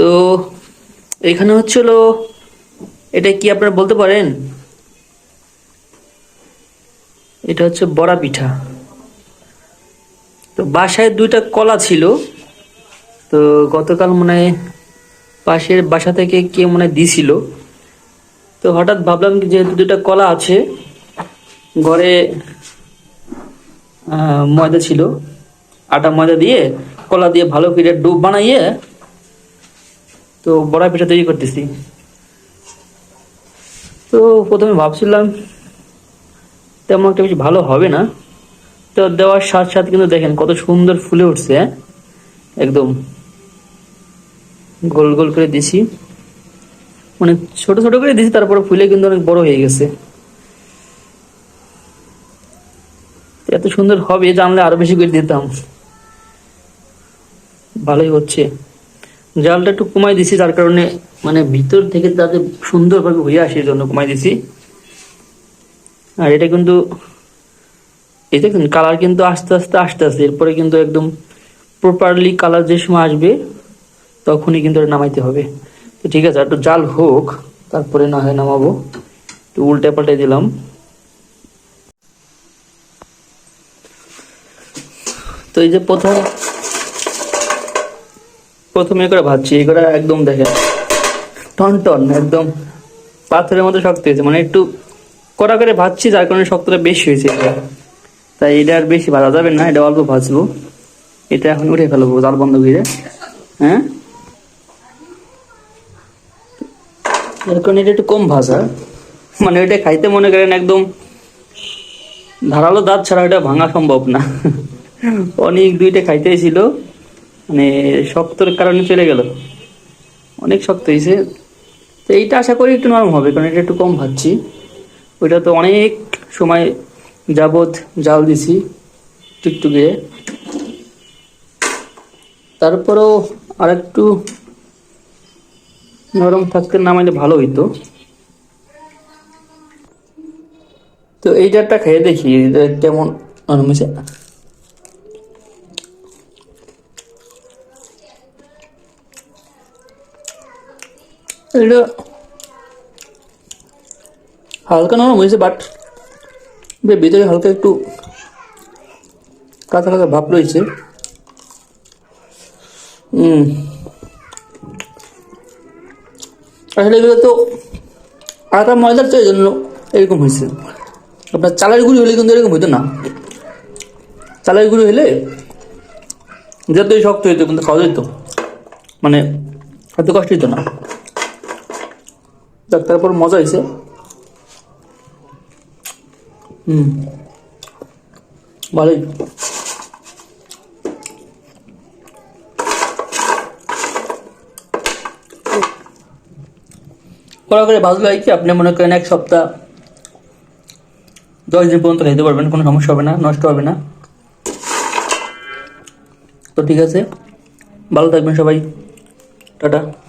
তো এখানে হচ্ছিল এটা কি আপনারা বলতে পারেন? এটা হচ্ছে বড়া পিঠা। তো বাসায় দুইটা কলা ছিল। তো গতকাল মনে হয় পাশের বাসা থেকে কে মনে হয় দিছিল। তো হঠাৎ ভাবলাম যেহেতু দুইটা কলা আছে, ঘরে ময়দা ছিল। আটা ময়দা দিয়ে কলা দিয়ে ভালো করে ডুব বানাইয়ে তো বড়া পিঠা তৈরি করতেছি। তো প্রথমে ভাবছিলাম, তেমন একটা বেশি ভালো হবে না। তো দেওয়ার সাথে সাথে কিন্তু দেখেন কত সুন্দর ফুলে উঠছে, একদম। গোল গোল করে দিছি। মানে ছোট ছোট করে দিছি, তারপরে ফুলে কিন্তু অনেক বড় হয়ে গেছে। এত সুন্দর হবে জানলে আরও বেশি করে দিতাম। ভালোই হচ্ছে। জালটা একটু কমাই দিছি তার কারণে মানে ভিতর থেকে যাতে সুন্দরভাবে হয়ে আসে জন্য কমাই দিছি। আর এটা কিন্তু, এই দেখুন কালার কিন্তু আস্তে আস্তে আস্তে আস্তে, এরপরে কিন্তু একদম প্রপারলি কালার যে সময় আসবে, তখনই কিন্তু এটা নামাইতে হবে। তো ঠিক আছে, একটু জাল হোক, তারপরে না হয় নামাবো। একটু উল্টে পাল্টে দিলাম। তো এই যে প্রথম প্রথমে করে ভাবছি, এই করে একদম দেখেন, টন টন, একদম পাথরের মতো শক্ত হয়েছে। মানে একটু কড়া করে ভাজছি যার কারণে শক্তটা বেশি হয়েছে। তাই এটা আর বেশি ভাজা যাবে না, এটা অল্প ভাজবো। এটা এখন উঠে ফেলব, জাল বন্ধ করে। হ্যাঁ? কারণে এটা একটু কম ভাজা। মানে ওইটা খাইতে মনে করেন একদম ধারালো দাঁত ছাড়া ওটা ভাঙা সম্ভব না। অনেক দুইটা খাইতে ছিল। মানে শক্তর কারণে চলে গেল। অনেক শক্ত হয়েছে তো এইটা আশা করি একটু নরম হবে, কারণ এটা একটু কম ভাবছি। ওইটা তো অনেক সময় যাবত জাল দিছি টুকটুকে। তারপরেও আর একটু নরম থাকতে নামাইলে ভালো হইতো। তো এই জারটা খেয়ে দেখি কেমন নরম হয়েছে এটা হালকা নরম হয়েছে বাট ভিতরে হালকা একটু কাঁচা কাঁচা ভাব রয়েছে আসলে এগুলো তো আটা ময়দার তো এই জন্য এরকম হয়েছে আপনার চালের গুঁড়ি হলে কিন্তু এরকম হইতো না চালের গুঁড়ি হলে যতই শক্ত হইতো কিন্তু খাওয়া যেত মানে এত কষ্ট হইতো না যাক, তারপর মজা হয়েছে। হুম। ভালোই। কড়া করে ভাজলে হয় কি? আপনি মনে করেন এক সপ্তাহ, দশ দিন পর্যন্ত খেতে পারবেন, কোনো সমস্যা হবে না, নষ্ট হবে না। তো ঠিক আছে, ভালো থাকবেন সবাই। টাটা।